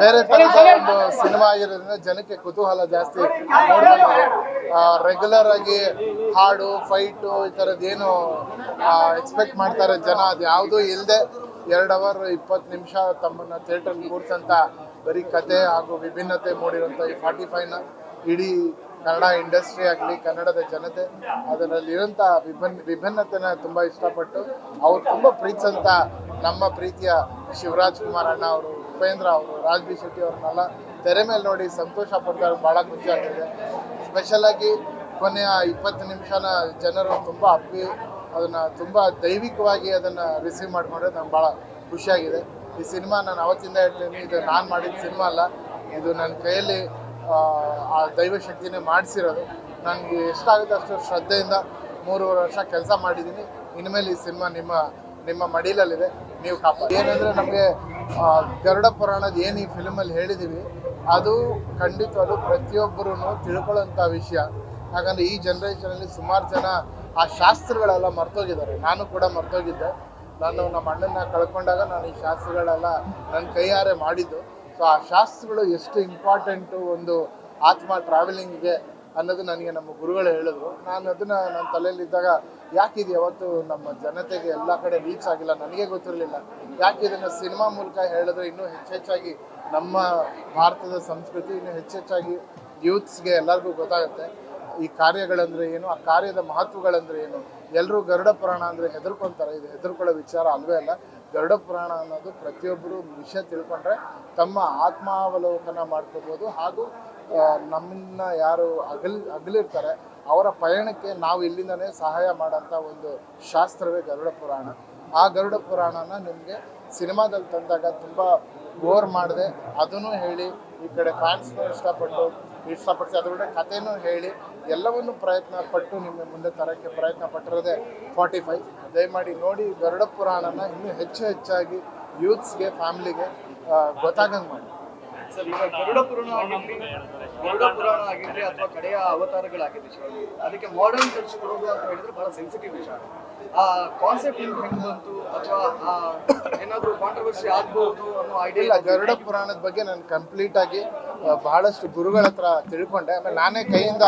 ಬೇರೆ ಸಿನಿಮಾ ಆಗಿರೋದ್ರಿಂದ ಜನಕ್ಕೆ ಕುತೂಹಲ ಜಾಸ್ತಿ. ರೆಗ್ಯುಲರ್ ಆಗಿ ಹಾಡು ಫೈಟು ಈ ಏನು ಎಕ್ಸ್ಪೆಕ್ಟ್ ಮಾಡ್ತಾರೆ ಜನ. ಅದು ಯಾವುದೂ ಇಲ್ಲದೆ ಎರಡು ಅವರ್ ಇಪ್ಪತ್ತು ನಿಮಿಷ ತಮ್ಮನ್ನ ಥಿಯೇಟರ್ ಕೂರ್ಸಂತ ಬರೀ ಕತೆ ಹಾಗೂ ವಿಭಿನ್ನತೆ ಮೂಡಿರುವಂಥ ಈ ಫಾರ್ಟಿ ಫೈವ್ನ ಇಡೀ ಕನ್ನಡ ಇಂಡಸ್ಟ್ರಿ ಆಗಲಿ, ಕನ್ನಡದ ಜನತೆ ಅದರಲ್ಲಿರೋಂಥ ವಿಭಿನ್ನ ವಿಭಿನ್ನತೆನ ತುಂಬ ಇಷ್ಟಪಟ್ಟು ಅವ್ರು ತುಂಬ ಪ್ರೀತಿಸಂತ ನಮ್ಮ ಪ್ರೀತಿಯ ಶಿವರಾಜ್ ಕುಮಾರ್ ಅಣ್ಣ ಅವರು ಉಪೇಂದ್ರ ಅವರು ರಾಜ್ ಬಿ ಶೆಟ್ಟಿ ಅವ್ರನ್ನೆಲ್ಲ ತೆರೆ ಮೇಲೆ ನೋಡಿ ಸಂತೋಷ ಪಡ್ತಾರೆ ಭಾಳ ಖುಷಿ ಆಗ್ತಿದೆ. ಸ್ಪೆಷಲ್ ಆಗಿ ಕೊನೆಯ ಇಪ್ಪತ್ತು ನಿಮಿಷನ ಜನರು ತುಂಬ ಅಪ್ಪಿ ಅದನ್ನ ತುಂಬ ದೈವಿಕವಾಗಿ ಅದನ್ನ ರಿಸೀವ್ ಮಾಡಿಕೊಂಡ್ರೆ ನಂಗೆ ಭಾಳ ಖುಷಿಯಾಗಿದೆ ಈ ಸಿನಿಮಾ ನಾನು ಅವತ್ತಿಂದ ಹೇಳ್ತೀನಿ ಇದು ನಾನು ಮಾಡಿದ ಸಿನಿಮಾ ಅಲ್ಲ ಇದು ನನ್ನ ಕೈಯಲ್ಲಿ ಆ, ದೈವ ಶಕ್ತಿನೇ ಮಾಡಿಸಿರೋದು. ನನಗೆ ಎಷ್ಟಾಗುತ್ತೆ ಅಷ್ಟು ಶ್ರದ್ಧೆಯಿಂದ ಮೂರುವರೆ ವರ್ಷ ಕೆಲಸ ಮಾಡಿದ್ದೀನಿ. ಇನ್ಮೇಲೆ ಈ ಸಿನಿಮಾ ನಿಮ್ಮ ನಿಮ್ಮ ಮಡಿಲಲ್ಲಿದೆ. ನೀವು ಕಾಪಾಡಿ ಏನಂದರೆ ನಮಗೆ ಗರುಡ ಪುರಾಣದ ಏನು ಈ ಫಿಲ್ಮಲ್ಲಿ ಹೇಳಿದ್ದೀವಿ ಅದು ಖಂಡಿತವಾಗ್ಲೂ ಪ್ರತಿಯೊಬ್ಬರೂ ತಿಳ್ಕೊಳ್ಳೋಂಥ ವಿಷಯ. ಯಾಕಂದರೆ ಈ ಜನ್ರೇಷನಲ್ಲಿ ಸುಮಾರು ಜನ ಆ ಶಾಸ್ತ್ರಗಳೆಲ್ಲ ಮರ್ತೋಗಿದ್ದಾರೆ. ನಾನು ಕೂಡ ಮರ್ತೋಗಿದ್ದೆ. ನಾನು ನಮ್ಮ ಅಣ್ಣನ ಕಳ್ಕೊಂಡಾಗ ನಾನು ಈ ಶಾಸ್ತ್ರಗಳೆಲ್ಲ ನನ್ನ ಕೈಯಾರೆ ಮಾಡಿದ್ದು. ಸೊ ಆ ಶಾಸ್ತ್ರಗಳು ಎಷ್ಟು ಇಂಪಾರ್ಟೆಂಟು ಒಂದು ಆತ್ಮ ಟ್ರಾವೆಲಿಂಗಿಗೆ ಅನ್ನೋದು ನನಗೆ ನಮ್ಮ ಗುರುಗಳು ಹೇಳಿದ್ರು. ನಾನು ಅದನ್ನ ನನ್ನ ತಲೆಯಲ್ಲಿದ್ದಾಗ ಯಾಕಿದೆ ಯಾವತ್ತು ನಮ್ಮ ಜನತೆಗೆ ಎಲ್ಲ ಕಡೆ ರೀಚ್ ಆಗಿಲ್ಲ? ನನಗೆ ಗೊತ್ತಿರಲಿಲ್ಲ. ಯಾಕೆ ಇದನ್ನ ಸಿನಿಮಾ ಮೂಲಕ ಹೇಳಿದ್ರೆ? ಇನ್ನೂ ಹೆಚ್ಚೆಚ್ಚಾಗಿ ನಮ್ಮ ಭಾರತದ ಸಂಸ್ಕೃತಿ ಇನ್ನೂ ಹೆಚ್ಚೆಚ್ಚಾಗಿ ಯೂತ್ಸ್ಗೆ ಎಲ್ಲರಿಗೂ ಗೊತ್ತಾಗುತ್ತೆ. ಈ ಕಾರ್ಯಗಳಂದ್ರೆ ಏನು? ಆ ಕಾರ್ಯದ ಮಹತ್ವಗಳಂದ್ರೆ ಏನು? ಎಲ್ಲರೂ ಗರುಡ ಪುರಾಣ ಅಂದ್ರೆ ಹೆದರ್ಕೊಂತಾರೆ. ಇದು ಹೆದರ್ಕೊಳ್ಳೋ ವಿಚಾರ ಅಲ್ವೇ ಅಲ್ಲ. ಗರುಡ ಪುರಾಣ ಅನ್ನೋದು ಪ್ರತಿಯೊಬ್ಬರು ವಿಷಯ ತಿಳ್ಕೊಂಡ್ರೆ ತಮ್ಮ ಆತ್ಮಾವಲೋಕನ ಮಾಡ್ಕೋಬೋದು. ಹಾಗೂ ನಮ್ಮನ್ನ ಯಾರು ಅಗಲ್, ಅಗಲಿರ್ತಾರೆ, ಅವರ ಪಯಣಕ್ಕೆ ನಾವು ಇಲ್ಲಿಂದನೇ ಸಹಾಯ ಮಾಡೋಂಥ ಒಂದು ಶಾಸ್ತ್ರವೇ ಗರುಡ ಪುರಾಣ. ಆ ಗರುಡ ಪುರಾಣನ ನಿಮಗೆ ಸಿನಿಮಾದಲ್ಲಿ ತಂದಾಗ ತುಂಬ ಬೋರ್ ಮಾಡಿದೆ, ಅದನ್ನು ಹೇಳಿ, ಈ ಕಡೆ ಫ್ಯಾನ್ಸ್ನೂ ಇಷ್ಟಪಟ್ಟು ಇಷ್ಟಪಟ್ಟು ಅದ್ರ ಬಿಟ್ಟರೆ ಕಥೆನೂ ಹೇಳಿ, ಎಲ್ಲವನ್ನು ಪ್ರಯತ್ನ ಪಟ್ಟು ನಿಮ್ಮ ಮುಂದೆ ತರೋಕ್ಕೆ ಪ್ರಯತ್ನ ಪಟ್ಟಿರೋದೇ ಫಾರ್ಟಿ ಫೈವ್ ದಯಮಾಡಿ ನೋಡಿ ಗರುಡ ಪುರಾಣನ ಇನ್ನೂ ಹೆಚ್ಚು ಹೆಚ್ಚಾಗಿ ಯೂತ್ಸ್ಗೆ ಫ್ಯಾಮ್ಲಿಗೆ ಗೊತ್ತಾಗಂಗೆ ಮಾಡಿ. ಸರ್ ಈಗ ಗರುಡ ಪುರಾಣ ಆಗಿರಲಿ ಗರುಡ ಪುರಾಣ ಆಗಿರಲಿ ಅಥವಾ ಕಡೆಯ ಅವತಾರಗಳಾಗಿದೆ ಶಿವಾಜಿ ಅದಕ್ಕೆ ಮಾಡರ್ನ್ ಟಚ್ ಕೊಡೋದು ಅಂತ ಹೇಳಿದ್ರೆ ಬಹಳ ಸೆನ್ಸಿಟಿವ್ ವಿಷಯ ಆ ಕಾನ್ಸೆಪ್ಟ್ ನಿಮ್ಗೆ ಹೆಂಗ್ ಬಂತು ಅಥವಾ ಏನಾದ್ರೂ ಕಾಂಟ್ರವರ್ಸಿ ಆಗ್ಬಹುದು ಅನ್ನೋ ಇಲ್ಲ ಐಡಿಯಾ ಗರುಡ ಪುರಾಣದ ಬಗ್ಗೆ ನಾನು ಕಂಪ್ಲೀಟ್ ಆಗಿ ಬಹಳಷ್ಟು ಗುರುಗಳ ಹತ್ರ ತಿಳ್ಕೊಂಡೆ. ಆಮೇಲೆ ನಾನೇ ಕೈಯಿಂದ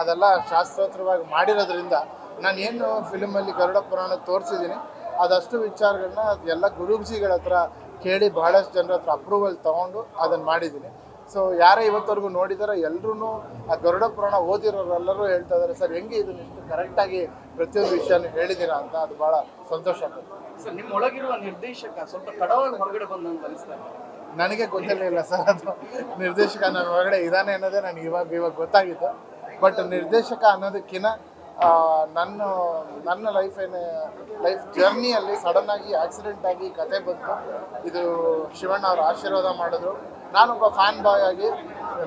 ಅದೆಲ್ಲ ಶಾಸ್ತ್ರೋತ್ರವಾಗಿ ಮಾಡಿರೋದ್ರಿಂದ ನಾನು ಏನು ಫಿಲ್ಮಲ್ಲಿ ಗರುಡ ಪುರಾಣ ತೋರಿಸಿದ್ದೀನಿ. ಅದಷ್ಟು ವಿಚಾರಗಳನ್ನ ಎಲ್ಲ ಗುರುಜಿಗಳ ಹತ್ರ ಕೇಳಿ ಭಾಳಷ್ಟು ಜನರ ಹತ್ರ ಅಪ್ರೂವಲ್ ತಗೊಂಡು ಅದನ್ನು ಮಾಡಿದ್ದೀನಿ. ಸೊ ಯಾರೇ ಇವತ್ತವರೆಗೂ ನೋಡಿದಾರೆ ಎಲ್ಲರೂ ಆ ಗರುಡ ಪುರಾಣ ಓದಿರೋರೆಲ್ಲರೂ ಹೇಳ್ತಾ ಇದ್ದಾರೆ ಸರ್ ಹೆಂಗೆ ಇದು ಇಷ್ಟು ಕರೆಕ್ಟಾಗಿ ಪ್ರತಿಯೊಂದು ವಿಷಯನೂ ಹೇಳಿದ್ದೀರಾ ಅಂತ? ಅದು ಭಾಳ ಸಂತೋಷ ಆಗುತ್ತೆ ಸರ್ ನಿಮ್ಮ ಒಳಗಿರುವ ನಿರ್ದೇಶಕ ಸ್ವಲ್ಪ ತಡವಾಗಿ ಹೊರಗಡೆ ಬಂದಂತ ಅನಿಸ್ತಾ ಇದೆ. ನನಗೆ ಗೊತ್ತಿರಲಿಲ್ಲ ಸರ್ ಅದು. ನಿರ್ದೇಶಕ ನನ್ನ ಒಳಗಡೆ ಇದಾನೆ ಅನ್ನೋದೇ ನನಗೆ ಇವಾಗ ಇವಾಗ ಗೊತ್ತಾಗಿತ್ತು. ಬಟ್ ನಿರ್ದೇಶಕ ಅನ್ನೋದಕ್ಕಿಂತ ನನ್ನ ನನ್ನ ಲೈಫ್ ಏನೇ ಲೈಫ್ ಜರ್ನಿಯಲ್ಲಿ ಸಡನ್ ಆಗಿ ಆಕ್ಸಿಡೆಂಟ್ ಆಗಿ ಕತೆ ಬಂತು. ಇದು ಶಿವಣ್ಣ ಅವರು ಆಶೀರ್ವಾದ ಮಾಡಿದ್ರು. ನಾನೊಬ್ಬ ಫ್ಯಾನ್ ಬಾಯ್ ಆಗಿ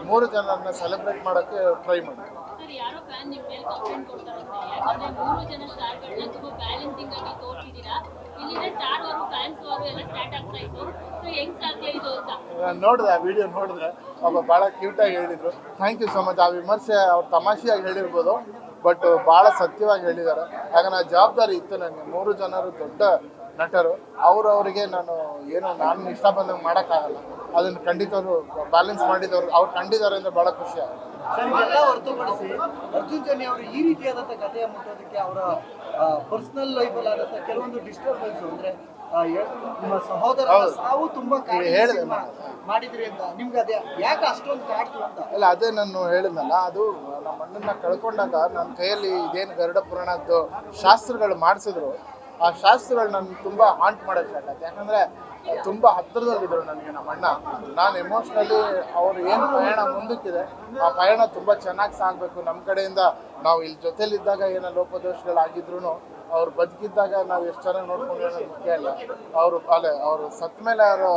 ಮೂರು ಜನರನ್ನ ಸೆಲೆಬ್ರೇಟ್ ಮಾಡೋಕ್ಕೆ ಟ್ರೈ ಮಾಡಿದೆ. ನೋಡಿದೆ ಆ ವಿಡಿಯೋ ನೋಡಿದ್ರೆ ಒಬ್ಬ ಭಾಳ ಕ್ಯೂಟಾಗಿ ಹೇಳಿದರು. ಥ್ಯಾಂಕ್ ಯು ಸೊ ಮಚ್ ಆ ವಿಮರ್ಶೆ ಅವ್ರು ತಮಾಷೆಯಾಗಿ ಹೇಳಿರ್ಬೋದು. ಬಟ್ ಭಾಳ ಸತ್ಯವಾಗಿ ಹೇಳಿದ್ದಾರೆ. ಹಾಗೆ ನಾ ಜವಾಬ್ದಾರಿ ಇತ್ತು ನನಗೆ ಮೂರು ಜನರು ದೊಡ್ಡ ನಟರು. ಅವರವರಿಗೆ ನಾನು ಏನು ನಾನು ಇಷ್ಟ ಬಂದಂಗೆ ಮಾಡೋಕ್ಕಾಗಲ್ಲ. ಅದನ್ನು ಖಂಡಿತವರು ಬ್ಯಾಲೆನ್ಸ್ ಮಾಡಿದವರು ಅವ್ರು ಕಂಡಿದ್ದಾರೆ ಅಂದರೆ ಭಾಳ ಖುಷಿ ಆಗುತ್ತೆ. ಸರ್ ಅವರು ಈ ಮುಟ್ಟೋದಕ್ಕೆ ಅವರ ಪರ್ಸನಲ್ ಲೈಫಲ್ಲಿ ಕೆಲವೊಂದು ಡಿಸ್ಟರ್ಬೆನ್ಸ್ ಅಂದ್ರೆ ನಿಮ್ಮ ಸಹೋದರ ಸಾವು ತುಂಬಾ ಹೇಳಿದೆ ಮಾಡಿದ್ರಿ ಅಂತ. ನಿಮ್ಗೆ ಅದೇ ಯಾಕೆ ಅಷ್ಟೊಂದು ಕಾಡ್ತು ಅಂತ? ಇಲ್ಲ ಅದೇ ನಾನು ಹೇಳಿದ್ನಲ್ಲ ಅದು ನಮ್ಮ ಅಣ್ಣನ ಕಳ್ಕೊಂಡಾಗ ನನ್ನ ಕೈಯಲ್ಲಿ ಇದೇನು ಗರುಡ ಪುರಾಣದ್ದು ಶಾಸ್ತ್ರಗಳು ಮಾಡಿಸಿದ್ರು. ಆ ಶಾಸ್ತ್ರಗಳು ನನ್ನ ತುಂಬ ಹಾಂಟ್ ಮಾಡೋಕ್ಕೆ ಸ್ಟಾರ್ಟ್ ಆಯ್ತು. ಯಾಕಂದರೆ ತುಂಬ ಹತ್ತಿರದಲ್ಲಿದ್ದರು ನನಗೆ ನಮ್ಮ ಅಣ್ಣ. ನಾನು ಎಮೋಷ್ನಲಿ ಅವ್ರು ಏನು ಪ್ರಯಾಣ ಮುಂದಕ್ಕಿದೆ ಆ ಪ್ರಯಾಣ ತುಂಬ ಚೆನ್ನಾಗಿ ಸಾಗಬೇಕು. ನಮ್ಮ ಕಡೆಯಿಂದ ನಾವು ಇಲ್ಲಿ ಜೊತೆಲಿದ್ದಾಗ ಏನೋ ಲೋಪದೋಷಗಳಾಗಿದ್ರು ಅವ್ರು ಬದುಕಿದ್ದಾಗ ನಾವು ಎಷ್ಟು ಚೆನ್ನಾಗಿ ನೋಡ್ಕೊಂಡು ಅನ್ನೋದು ಮುಖ್ಯ ಅಲ್ಲ. ಅವರು, ಅಲ್ಲೇ, ಅವರು ಸತ್ ಮೇಲೆ ಅವರು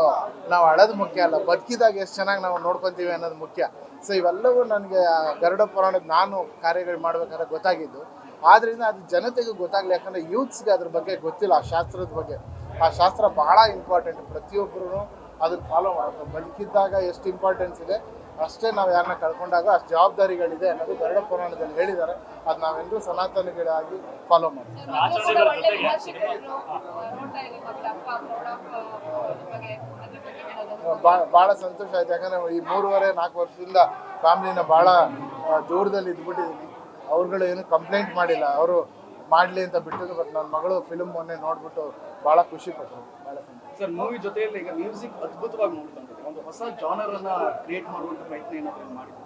ನಾವು ಅಳೋದು ಮುಖ್ಯ ಅಲ್ಲ. ಬದುಕಿದಾಗ ಎಷ್ಟು ಚೆನ್ನಾಗಿ ನಾವು ನೋಡ್ಕೊತೀವಿ ಅನ್ನೋದು ಮುಖ್ಯ. ಸೊ ಇವೆಲ್ಲವೂ ನನಗೆ ಗರುಡ ಪುರಾಣದ ನಾನು ಕಾರ್ಯಗಳು ಮಾಡ್ಬೇಕಾದ್ರೆ ಗೊತ್ತಾಗಿದ್ದು. ಆದ್ರಿಂದ ಅದು ಜನತೆಗೆ ಗೊತ್ತಾಗಲಿ ಯಾಕಂದರೆ ಯೂತ್ಸ್ಗೆ ಅದ್ರ ಬಗ್ಗೆ ಗೊತ್ತಿಲ್ಲ ಆ ಶಾಸ್ತ್ರದ ಬಗ್ಗೆ. ಆ ಶಾಸ್ತ್ರ ಬಹಳ ಇಂಪಾರ್ಟೆಂಟ್ ಪ್ರತಿಯೊಬ್ಬರೂ ಅದು ಫಾಲೋ ಮಾಡಬೇಕು. ಬದುಕಿದ್ದಾಗ ಎಷ್ಟು ಇಂಪಾರ್ಟೆನ್ಸ್ ಇದೆ ಅಷ್ಟೇ ನಾವು ಯಾರನ್ನ ಕಳ್ಕೊಂಡಾಗ ಅಷ್ಟು ಜವಾಬ್ದಾರಿಗಳಿದೆ ಅನ್ನೋದು ಗರುಡ ಪುರಾಣದಲ್ಲಿ ಹೇಳಿದ್ದಾರೆ. ಅದು ನಾವೆಲ್ಲರೂ ಸನಾತನಗಳಾಗಿ ಫಾಲೋ ಮಾಡ್ತೀವಿ. ಭಾಳ ಸಂತೋಷ ಆಯ್ತು. ಯಾಕಂದ್ರೆ ಈ ಮೂರುವರೆ ನಾಲ್ಕು ವರ್ಷದಿಂದ ಫ್ಯಾಮಿಲಿನ ಭಾಳ ದೂರದಲ್ಲಿ ಇದ್ಬಿಟ್ಟಿದ್ದೀನಿ ಅವ್ರುಗಳು ಏನು ಕಂಪ್ಲೇಂಟ್ ಮಾಡಿಲ್ಲ. ಅವರು ಮಾಡಲಿ ಅಂತ ಬಿಟ್ಟಿದ್ರು ಬಟ್ ನನ್ನ ಮಗಳು ಫಿಲ್ಮ್ ಮೊನ್ನೆ ನೋಡ್ಬಿಟ್ಟು ಭಾಳ ಖುಷಿ ಪಟ್ಟರು ಭಾಳ ಸರ್ ಮೂವಿ ಜೊತೆಯಲ್ಲಿ ಈಗ ಮ್ಯೂಸಿಕ್ ಅದ್ಭುತವಾಗಿ ಬಂದಿದೆ ಒಂದು ಹೊಸ ಜಾನರ್ ಕ್ರಿಯೇಟ್ ಮಾಡುವಂತ ಪ್ರಯತ್ನ ಏನಾದ್ರು ಮಾಡಿದ್ರು?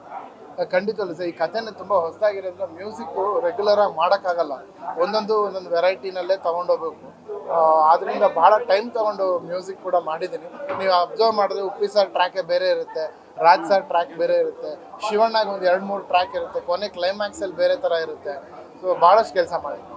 ಖಂಡಿತವಲ್ಲ ಸರ್. ಈ ಕಥೆನ ತುಂಬ ಹೊಸದಾಗಿರೋದ್ರಿಂದ ಮ್ಯೂಸಿಕ್ ರೆಗ್ಯುಲರ್ ಆಗಿ ಮಾಡೋಕ್ಕಾಗಲ್ಲ. ಒಂದೊಂದು ಒಂದೊಂದು ವೆರೈಟಿನಲ್ಲೇ ತಗೊಂಡೋಗ್ಬೇಕು. ಆದ್ದರಿಂದ ಭಾಳ ಟೈಮ್ ತಗೊಂಡು ಮ್ಯೂಸಿಕ್ ಕೂಡ ಮಾಡಿದ್ದೀನಿ. ನೀವು ಅಬ್ಸರ್ವ್ ಮಾಡಿದ್ರೆ ಉಪ್ಪಿ ಸರ್ ಟ್ರ್ಯಾಕೇ ಬೇರೆ ಇರುತ್ತೆ, ರಾಜ್ ಸರ್ ಟ್ರ್ಯಾಕ್ ಬೇರೆ ಇರುತ್ತೆ, ಶಿವಣ್ಣಾಗ ಒಂದು ಎರಡು ಮೂರು ಟ್ರ್ಯಾಕ್ ಇರುತ್ತೆ, ಕೊನೆ ಕ್ಲೈಮ್ಯಾಕ್ಸಲ್ಲಿ ಬೇರೆ ಥರ ಇರುತ್ತೆ. ಸೊ ಭಾಳಷ್ಟು ಕೆಲಸ ಮಾಡಿದ್ದೀನಿ.